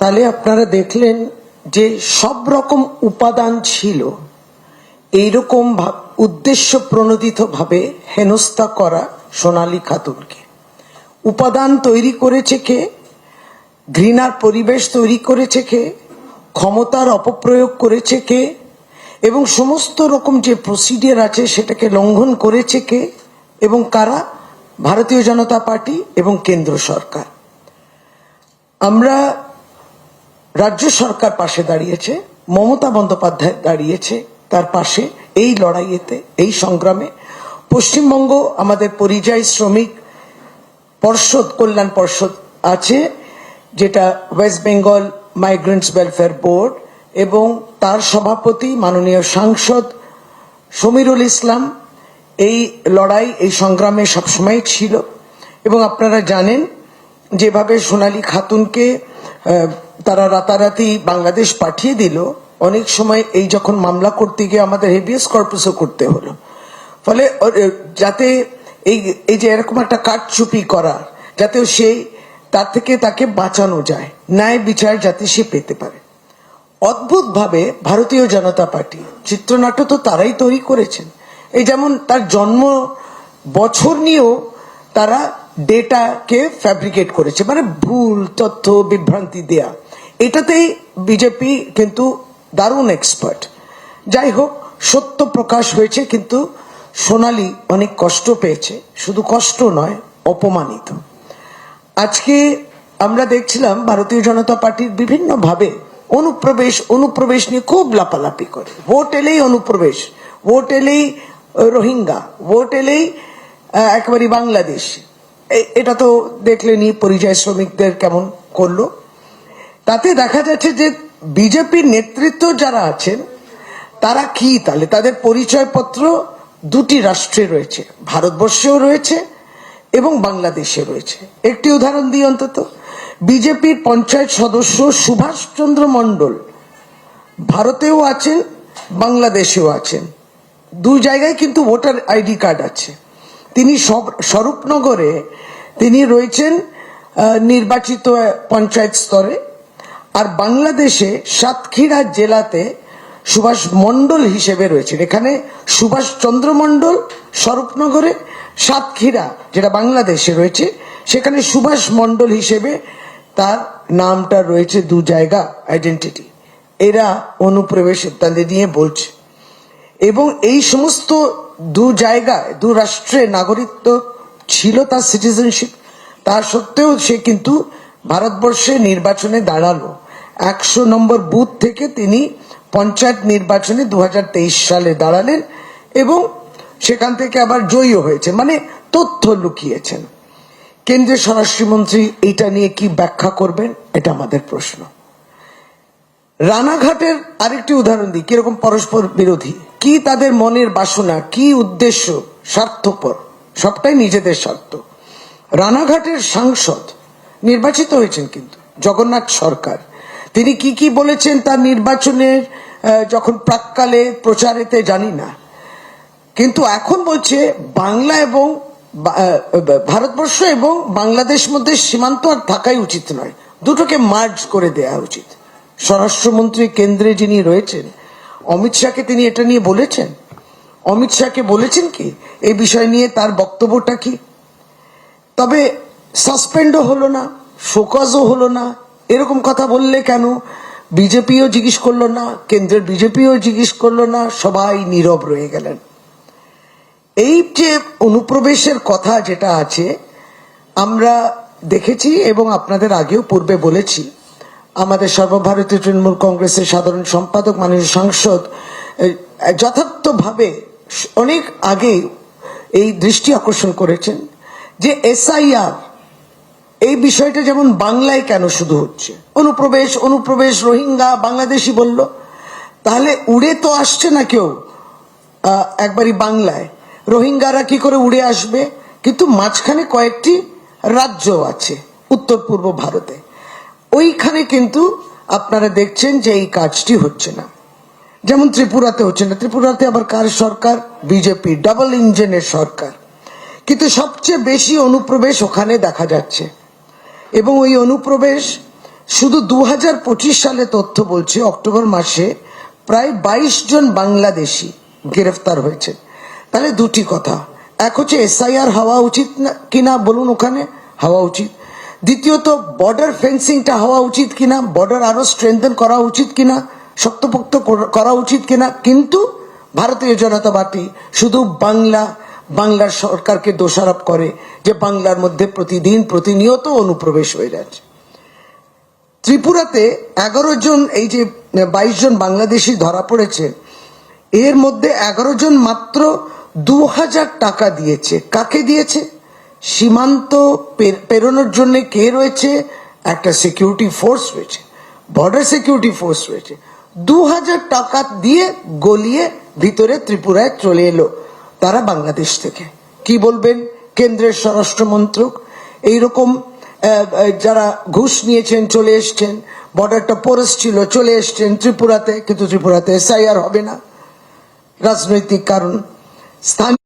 তাহলে আপনারা দেখলেন যে সব রকম উপাদান ছিল। এইরকম উদ্দেশ্য প্রণোদিত ভাবে হেনস্থা করা সোনালী খাতুনকে। উপাদান তৈরি করেছে কে? ঘৃণার পরিবেশ তৈরি করেছে কে? ক্ষমতার অপপ্রয়োগ করেছে কে? এবং সমস্ত রকম যে প্রসিডিয়ার আছে সেটাকে লঙ্ঘন করেছে কে? এবং কারা? ভারতীয় জনতা পার্টি এবং কেন্দ্র সরকার। আমরা রাজ্য সরকার পাশে দাঁড়িয়েছে, মমতা বন্দ্যোপাধ্যায় দাঁড়িয়েছে তার পাশে এই লড়াইয়েতে, এই সংগ্রামে। পশ্চিমবঙ্গ আমাদের পরিযায়ী শ্রমিক পর্ষদ, কল্যাণ পর্ষদ আছে, যেটা West Bengal migrants welfare board এবং তার সভাপতি মাননীয় সাংসদ সমীরুল ইসলাম। এই লড়াই, এই সংগ্রামে সবসময় ছিল এবং আপনারা জানেন, যেভাবে সোনালী খাতুনকে তারা রাতারাতি বাংলাদেশ পাঠিয়ে দিল। অনেক সময় এই যখন মামলা করতে গিয়ে আমাদের হেভিয়াস কর্পাসও করতে হলো। ফলে যাতে এই এই যে এরকম একটা কাটচুপি করার যাতে সেই তার থেকে তাকে বাঁচানো যায়, ন্যায় বিচার যাতে সে পেতে পারে। অদ্ভুতভাবে ভারতীয় জনতা পার্টি, চিত্রনাট্য তো তারাই তৈরি করেছেন। এই যেমন তার জন্ম বছর নিয়েও তারা ডেটাকে ফ্যাব্রিকেট করেছে মানে ভুল, তথ্য, বিভ্রান্তি দেয়া। এটাতেই বিজেপি কিন্তু দারুণ এক্সপার্ট যাই হোক সত্য প্রকাশ হয়েছে, কিন্তু সোনালি অনেক কষ্ট পেয়েছে। শুধু কষ্ট নয়, অপমানিত। আজকে আমরা দেখছিলাম ভারতীয় জনতা পার্টির বিভিন্ন ভাবে অনুপ্রবেশ অনুপ্রবেশ নিয়ে খুব লাপালাপি করে। ভোট এলেই অনুপ্রবেশ, ভোট এলেই রোহিঙ্গা, ভোট এলেই একেবারে বাংলাদেশ। এটা তো দেখলেনি পরিযায়ী শ্রমিকদের কেমন করল। তাতে দেখা যাচ্ছে যে বিজেপির নেতৃত্ব যারা আছেন, তারা কি তাহলে তাদের পরিচয়পত্র দুটি রাষ্ট্রে রয়েছে, ভারতবর্ষেও রয়েছে এবং বাংলাদেশে রয়েছে। একটি উদাহরণ দিই অন্তত, বিজেপির পঞ্চায়েত সদস্য সুভাষচন্দ্র মণ্ডল ভারতেও আছেন, বাংলাদেশেও আছেন। দু জায়গায় কিন্তু ভোটার আইডি কার্ড আছে। তিনি সব- স্বরূপনগরে তিনি রয়েছেন নির্বাচিত পঞ্চায়েত স্তরে। আর বাংলাদেশে সাতক্ষীরা জেলাতে সুভাষ মণ্ডল হিসেবে রয়েছে এখানে সুভাষ চন্দ্র মণ্ডল স্বরূপনগরে সাতক্ষীরা, যেটা বাংলাদেশে রয়েছে, সেখানে সুভাষ মণ্ডল হিসেবে তার নামটা রয়েছে দু জায়গা আইডেন্টিটি এরা অনুপ্রবেশ ইত্যাদি নিয়ে বলছে। এবং এই সমস্ত দু জায়গায় দু রাষ্ট্রে নাগরিকত্ব ছিল তার সিটিজেনশিপ তা সত্ত্বেও সে কিন্তু ভারতবর্ষে নির্বাচনে দাঁড়াল। একশো নম্বর বুথ থেকে তিনি পঞ্চায়েত নির্বাচনে দু হাজার তেইশ সালে দাঁড়ালেন এবং সেখান থেকে আবার জয়ী হয়েছে মানে তথ্য লুকিয়েছেন। কেন্দ্রীয় স্বরাষ্ট্রমন্ত্রী এটা নিয়ে কি ব্যাখ্যা করবেন? এটা আমাদের প্রশ্ন। রানাঘাটের আরেকটি উদাহরণ দিই, কীরকম পরস্পর বিরোধী? কি তাদের মনের বাসনা, কি উদ্দেশ্য স্বার্থপর? সবটাই নিজেদের স্বার্থ। রানাঘাটের সাংসদ নির্বাচিত হয়েছেন কিন্তু, জগন্নাথ সরকার। তিনি কি কি বলেছেন তার নির্বাচনের যখন প্রাককালে প্রচারেতে জানি না। কিন্তু এখন বলছে বাংলা এবং ভারতবর্ষ এবং বাংলাদেশ মধ্যে সীমান্ত আর থাকাই উচিত নয়। দুটোকে মার্জ করে দেয়া উচিত। স্বরাষ্ট্রমন্ত্রী কেন্দ্রে যিনি রয়েছেন, অমিত শাহকে তিনি এটা নিয়ে বলেছেন? অমিত শাহকে বলেছেন কি? এই বিষয় নিয়ে তার বক্তব্যটা কি? তবে সাসপেন্ডও হলো না, শোকজও হলো না এরকম কথা বললে কেন? বিজেপিও জিজ্ঞেস করল না, কেন্দ্রের বিজেপিও জিজ্ঞেস করল না, সবাই নীরব রয়ে গেলেন। এই যে অনুপ্রবেশের কথা যেটা আছে, আমরা দেখেছি এবং আপনাদের আগেও পূর্বে বলেছি, আমাদের সর্বভারতীয় তৃণমূল কংগ্রেসের সাধারণ সম্পাদক, মাননীয় সাংসদ যথার্থভাবে অনেক আগে এই দৃষ্টি আকর্ষণ করেছেন যে এসআইআর এই বিষয়টা যেমন বাংলায় কেন শুধু হচ্ছে? অনুপ্রবেশ অনুপ্রবেশ, রোহিঙ্গা, বাংলাদেশি বলল। তাহলে উড়ে তো আসছে না কেউ একবারই বাংলায়। রোহিঙ্গারা কি করে উড়ে আসবে? কিন্তু মাঝখানে কয়েকটি রাজ্য আছে, উত্তর পূর্ব ভারতে। ওইখানে কিন্তু আপনারা দেখছেন যে এই কাজটি হচ্ছে না। যেমন ত্রিপুরাতে হচ্ছে না। ত্রিপুরাতে আবার কার সরকার? বিজেপি, ডাবল ইঞ্জিনের সরকার। কিন্তু সবচেয়ে বেশি অনুপ্রবেশ ওখানে দেখা যাচ্ছে। এবং ওই অনুপ্রবেশ শুধু দু হাজার পঁচিশ সালে তথ্য বলছে, অক্টোবর মাসে প্রায় বাইশ জন বাংলাদেশি গ্রেফতার হয়েছে। তাহলে দুটি কথা। এক হচ্ছে এসআইআর হওয়া উচিত না, কিনা বলুন ওখানে, হওয়া উচিত। দ্বিতীয়ত, বর্ডার ফেন্সিংটা হওয়া উচিত কিনা, বর্ডার আরও স্ট্রেংথেন করা উচিত কিনা, শক্তপোক্ত করা উচিত কিনা। কিন্তু ভারতীয় জনতা পার্টি শুধু বাংলা বাংলার সরকারকে দোষারোপ করে যে বাংলার মধ্যে প্রতিদিন প্রতিনিয়ত অনুপ্রবেশ হয়ে যাচ্ছে। ত্রিপুরাতে এগারো জন, এই যে, বাইশ জন বাংলাদেশি ধরা পড়েছে, এর মধ্যে এগারো জন মাত্র দু হাজার টাকা দিয়েছে। কাকে দিয়েছে? সীমান্ত পেরোনোর জন্য কে রয়েছে? একটা সিকিউরিটি ফোর্স রয়েছে বর্ডার সিকিউরিটি ফোর্স রয়েছে। দু হাজার টাকা দিয়ে গলিয়ে ভিতরে ত্রিপুরায় চলে এলো। তারা বাংলাদেশ থেকে। কি বলবেন কেন্দ্রের স্বরাষ্ট্রমন্ত্রক এইরকম যারা ঘুষ নিয়েছেন, চলে এসছেন, বর্ডারটা পোরস ছিল, চলে এসছেন ত্রিপুরাতে, কিন্তু ত্রিপুরাতে এসআইআর হবে না। রাজনৈতিক কারণ, স্থানীয়